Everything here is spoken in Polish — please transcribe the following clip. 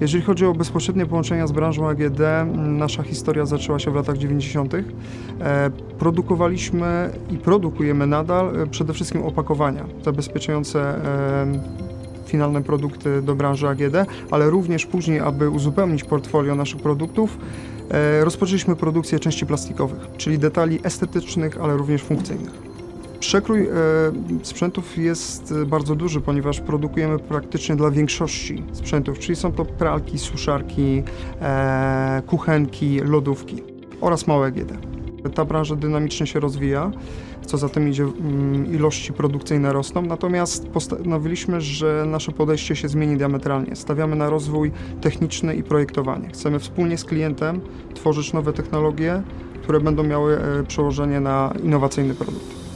Jeżeli chodzi o bezpośrednie połączenia z branżą AGD, nasza historia zaczęła się w latach 90. E, Produkowaliśmy i produkujemy nadal e, przede wszystkim opakowania zabezpieczające e, finalne produkty do branży AGD, ale również później, aby uzupełnić portfolio naszych produktów, rozpoczęliśmy produkcję części plastikowych, czyli detali estetycznych, ale również funkcyjnych. Przekrój e, sprzętów jest e, bardzo duży, ponieważ produkujemy praktycznie dla większości sprzętów, czyli są to pralki, suszarki, e, kuchenki, lodówki oraz małe GD. Ta branża dynamicznie się rozwija, co za tym idzie, mm, ilości produkcyjne rosną, natomiast postanowiliśmy, że nasze podejście się zmieni diametralnie. Stawiamy na rozwój techniczny i projektowanie. Chcemy wspólnie z klientem tworzyć nowe technologie, które będą miały przełożenie na innowacyjny produkt.